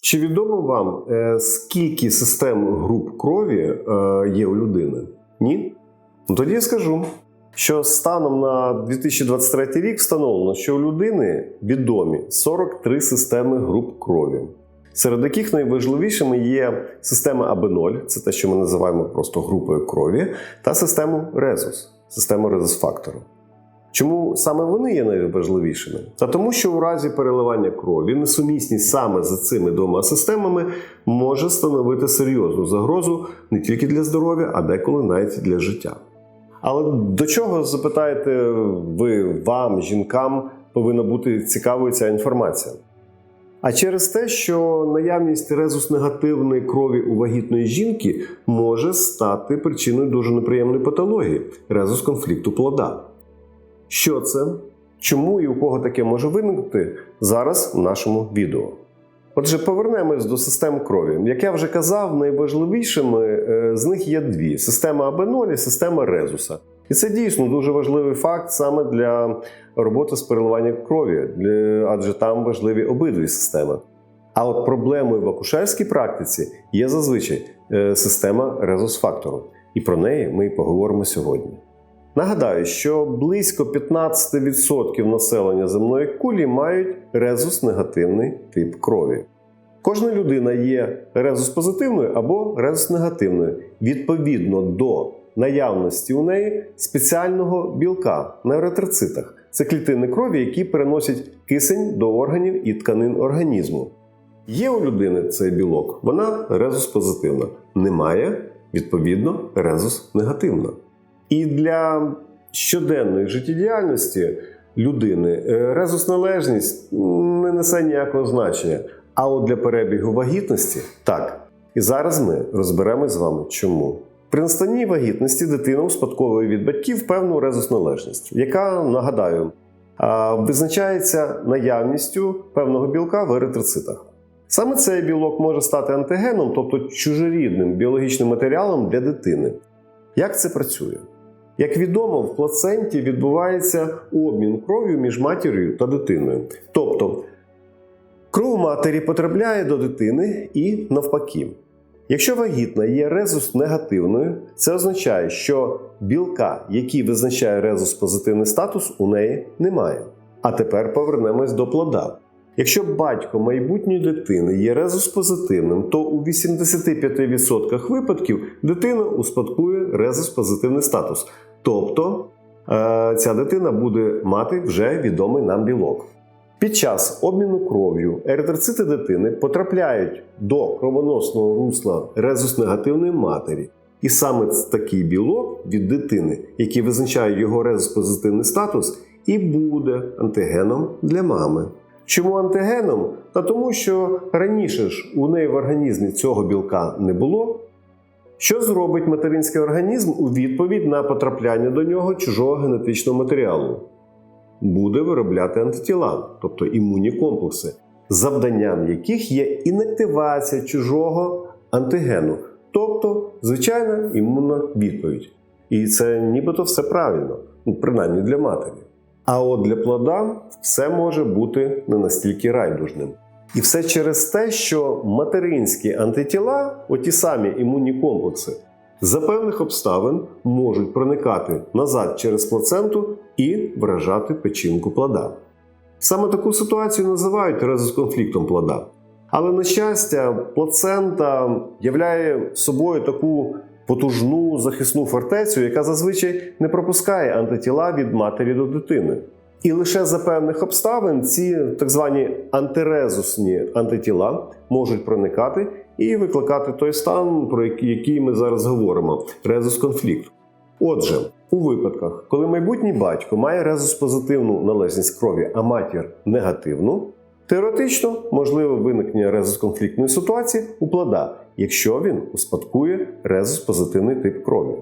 Чи відомо вам, е, скільки систем груп крові е, є у людини? Ні? Ну, тоді я скажу, що станом на 2023 рік встановлено, що у людини відомі 43 системи груп крові, серед яких найважливішими є система АБ0, це те, що ми називаємо просто групою крові, та систему резус, систему резус-фактору. Чому саме вони є найважливішими? Та тому, що у разі переливання крові несумісність саме за цими двома системами може становити серйозну загрозу не тільки для здоров'я, а деколи навіть для життя. Але до чого запитаєте ви вам, жінкам, повинна бути цікавою ця інформація? А через те, що наявність резус-негативної крові у вагітної жінки може стати причиною дуже неприємної патології резус конфлікту плода. Що це? Чому і у кого таке може виникнути зараз в нашому відео? Отже, повернемось до систем крові. Як я вже казав, найважливішими е, з них є дві: система АБ0 і система резуса. І це дійсно дуже важливий факт саме для роботи з переливанням крові, адже там важливі обидві системи. А от проблемою в акушерській практиці є зазвичай е, система резус-фактору. І про неї ми і поговоримо сьогодні. Нагадаю, що близько 15% населення земної кулі мають резус-негативний тип крові. Кожна людина є резус-позитивною або резус-негативною відповідно до наявності у неї спеціального білка на еритроцитах. Це клітини крові, які переносять кисень до органів і тканин організму. Є у людини цей білок, вона резус-позитивна. Немає, відповідно, резус-негативна. І для щоденної життєдіяльності людини е, резус-належність не несе ніякого значення. А от для перебігу вагітності так. І зараз ми розберемось з вами, чому. При настанні вагітності дитина успадковує від батьків певну резус-належність, яка, нагадаю, визначається наявністю певного білка в еритроцитах. Саме цей білок може стати антигеном, тобто чужорідним біологічним матеріалом для дитини. Як це працює? Як відомо, в плаценті відбувається обмін кров'ю між матір'ю та дитиною. Тобто кров матері потрапляє до дитини і навпаки. Якщо вагітна є резус негативною, це означає, що білка, який визначає резус позитивний статус, у неї немає. А тепер повернемось до плода. Якщо батько майбутньої дитини є резус позитивним, то у 85% випадків дитина успадкує резус позитивний статус. Тобто е, ця дитина буде мати вже відомий нам білок. Під час обміну кров'ю еритроцити дитини потрапляють до кровоносного русла резус-негативної матері. І саме такий білок від дитини, який визначає його резус-позитивний статус, і буде антигеном для мами. Чому антигеном? Та тому, що раніше ж у неї в організмі цього білка не було. Що зробить материнський організм у відповідь на потрапляння до нього чужого генетичного матеріалу? Буде виробляти антитіла, тобто імунні комплекси, завданням яких є інактивація чужого антигену, тобто звичайна імунна відповідь. І це нібито все правильно, ну, принаймні для матері. А от для плода все може бути не настільки райдужним. І все через те, що материнські антитіла, оті самі імунні комплекси, за певних обставин можуть проникати назад через плаценту і вражати печінку плода. Саме таку ситуацію називають резус-конфліктом плода. Але, на щастя, плацента являє собою таку потужну захисну фортецю, яка зазвичай не пропускає антитіла від матері до дитини. І лише за певних обставин ці так звані антирезусні антитіла можуть проникати і викликати той стан, про який ми зараз говоримо резус-конфлікт. Отже, у випадках, коли майбутній батько має резус-позитивну належність крові, а матір негативну, теоретично можливе виникнення резус-конфліктної ситуації у плода, якщо він успадкує резус-позитивний тип крові.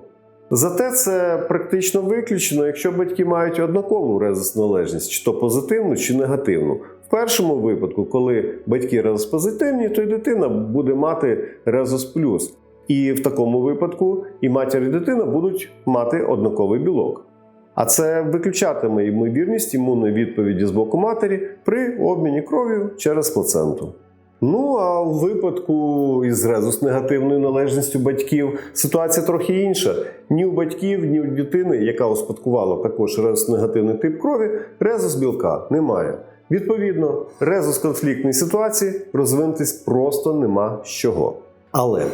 Зате це практично виключено, якщо батьки мають однакову резус-належність, чи то позитивну, чи негативну. В першому випадку, коли батьки резус-позитивні, то й дитина буде мати резус плюс. І в такому випадку і матір і дитина будуть мати однаковий білок. А це виключатиме ймовірність імунної відповіді з боку матері при обміні кров'ю через плаценту. Ну а у випадку із резус негативною належністю батьків ситуація трохи інша. Ні у батьків, ні у дитини, яка успадкувала також резус негативний тип крові, резус білка немає. Відповідно, резус конфліктної ситуації розвинутись просто нема з чого. Але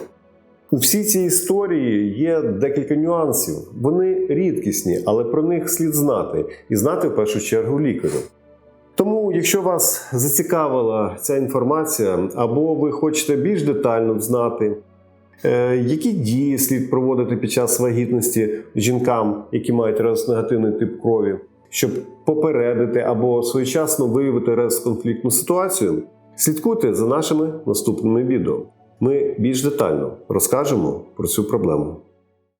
у всій цій історії є декілька нюансів. Вони рідкісні, але про них слід знати і знати в першу чергу лікарю. Тому, якщо вас зацікавила ця інформація, або ви хочете більш детально знати, е, які дії слід проводити під час вагітності жінкам, які мають резус-негативний тип крові, щоб попередити або своєчасно виявити резус-конфліктну ситуацію, слідкуйте за нашими наступними відео. Ми більш детально розкажемо про цю проблему.